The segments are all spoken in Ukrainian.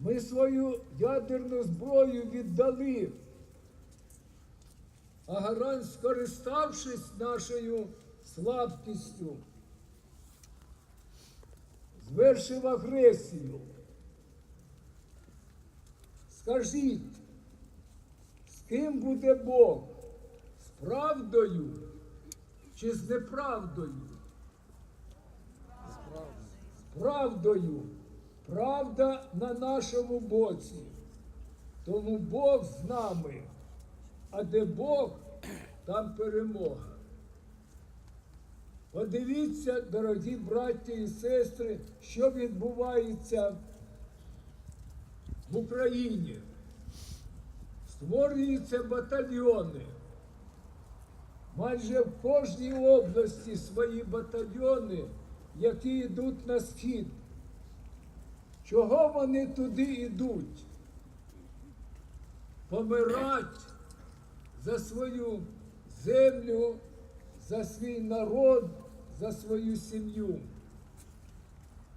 Ми свою ядерну зброю віддали. А Гарант, скориставшись нашою слабкістю, звершив агресію. Скажіть, з ким буде Бог? З правдою чи з неправдою? З правдою. Правда на нашому боці. Тому Бог з нами. А де Бог, там перемога. Подивіться, дорогі браття і сестри, що відбувається в Україні. Створюються батальйони. Майже в кожній області свої батальйони, які йдуть на схід. Чого вони туди йдуть? Помирать за свою землю, за свій народ, за свою сім'ю.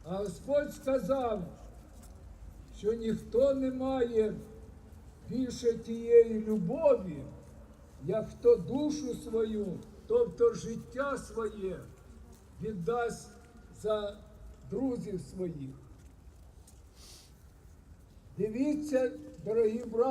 А Господь сказав, що ніхто не має більше тієї любові, як хто душу свою, тобто життя своє віддасть за друзів своїх. Дивіться, дорогі браті.